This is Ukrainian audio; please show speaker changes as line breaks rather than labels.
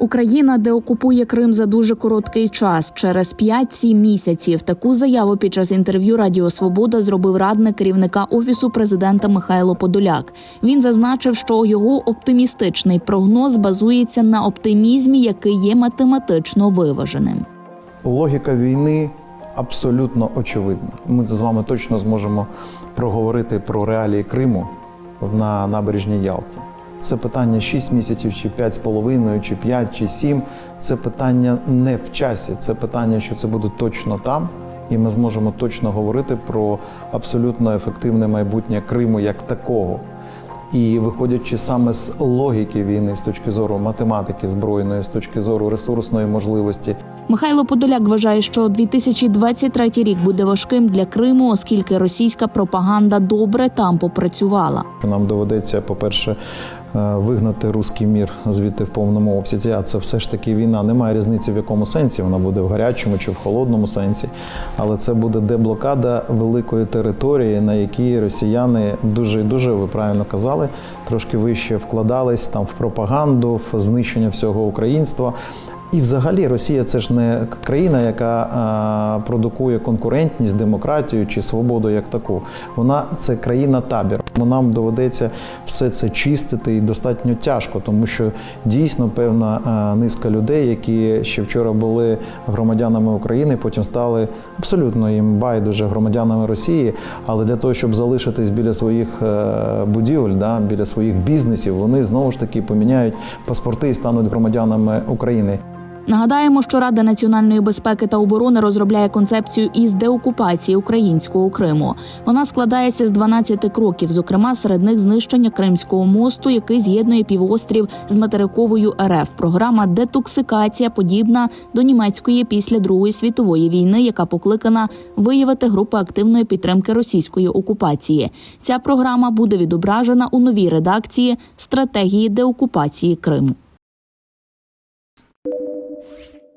Україна деокупує Крим за дуже короткий час через 5-7 місяців. Таку заяву під час інтерв'ю Радіо Свобода зробив радник керівника офісу президента Михайло Подоляк. Він зазначив, що його оптимістичний прогноз базується на оптимізмі, який є математично виваженим.
Логіка війни абсолютно очевидна. Ми з вами точно зможемо проговорити про реалії Криму на набережній Ялті. Це питання 6 місяців, чи 5,5, чи 5, чи 7. Це питання не в часі, це питання, що це буде точно там, і ми зможемо точно говорити про абсолютно ефективне майбутнє Криму як такого. І виходячи саме з логіки війни, з точки зору математики збройної, з точки зору ресурсної можливості,
Михайло Подоляк вважає, що 2023 рік буде важким для Криму, оскільки російська пропаганда добре там попрацювала.
нам доведеться, по-перше, е, вигнати руський мір звідти в повному обсязі. А це все ж таки війна. Немає різниці в якому сенсі вона буде в гарячому чи в холодному сенсі. Але це буде деблокада великої території, на якій росіяни дуже і дуже, ви правильно казали, трошки вище вкладались там в пропаганду, в знищення всього українства. І взагалі Росія це ж не країна, яка продукує конкурентність, демократію чи свободу як таку. Вона це країна табір. Нам доведеться все це чистити і достатньо тяжко, тому що дійсно певна низка людей, які ще вчора були громадянами України, потім стали абсолютно їм байдуже громадянами Росії. Але для того, щоб залишитись біля своїх е, будівель, да, біля своїх бізнесів, вони знову ж таки поміняють паспорти і стануть громадянами України.
Нагадаємо, що Рада національної безпеки та оборони розробляє концепцію із деокупації українського Криму. Вона складається з 12 кроків, зокрема серед них знищення Кримського мосту, який з'єднує півострів з материковою РФ. Програма детоксикація подібна до німецької після Другої світової війни, яка покликана виявити групи активної підтримки російської окупації. Ця програма буде відображена у новій редакції стратегії деокупації Криму. you